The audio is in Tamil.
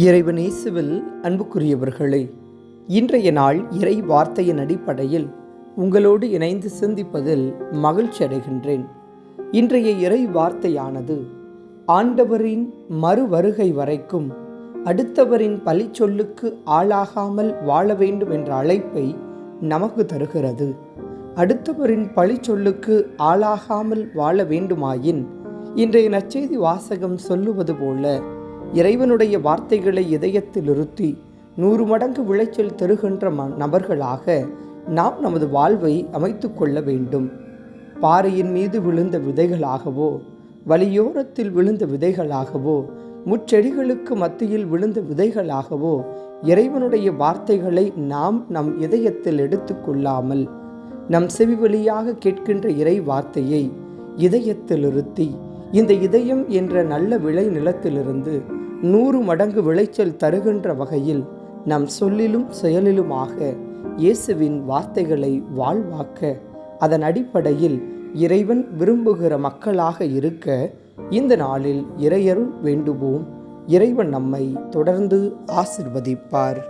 இறைவன் இயேசுவில் அன்புக்குரியவர்களே இன்றைய நாள் இறை வார்த்தையின் அடிப்படையில் உங்களோடு இணைந்து சிந்திப்பதில் மகிழ்ச்சி அடைகின்றேன். இன்றைய இறை வார்த்தையானது ஆண்டவரின் மறு வருகை வரைக்கும் அடுத்தவரின் பழிச்சொல்லுக்கு ஆளாகாமல் வாழ வேண்டும் என்ற அழைப்பை நமக்கு தருகிறது. அடுத்தவரின் பழிச்சொல்லுக்கு ஆளாகாமல் வாழ வேண்டுமாயின் இன்றைய நற்செய்தி வாசகம் சொல்லுவது போல இறைவனுடைய வார்த்தைகளை இதயத்தில் இருத்தி நூறு மடங்கு விளைச்சல் தருகின்ற ம நபர்களாக நாம் நமது வாழ்வை அமைத்து கொள்ள வேண்டும். பாறையின் மீது விழுந்த விதைகளாகவோ வலியோரத்தில் விழுந்த விதைகளாகவோ முச்செடிகளுக்கு மத்தியில் விழுந்த விதைகளாகவோ இறைவனுடைய வார்த்தைகளை நாம் நம் இதயத்தில் எடுத்துக்கொள்ளாமல் நம் செவி வழியாக கேட்கின்ற இறை வார்த்தையை இதயத்தில் இருத்தி இந்த இதயம் என்ற நல்ல விளை நிலத்திலிருந்து நூறு மடங்கு விளைச்சல் தருகின்ற வகையில் நம் சொல்லிலும் செயலிலுமாக இயேசுவின் வார்த்தைகளை வாழ்வாக்க அதன் அடிப்படையில் இறைவன் விரும்புகிற மக்களாக இருக்க இந்த நாளில் இறையருள் வேண்டுவோம். இறைவன் நம்மை தொடர்ந்து ஆசிர்வதிப்பார்.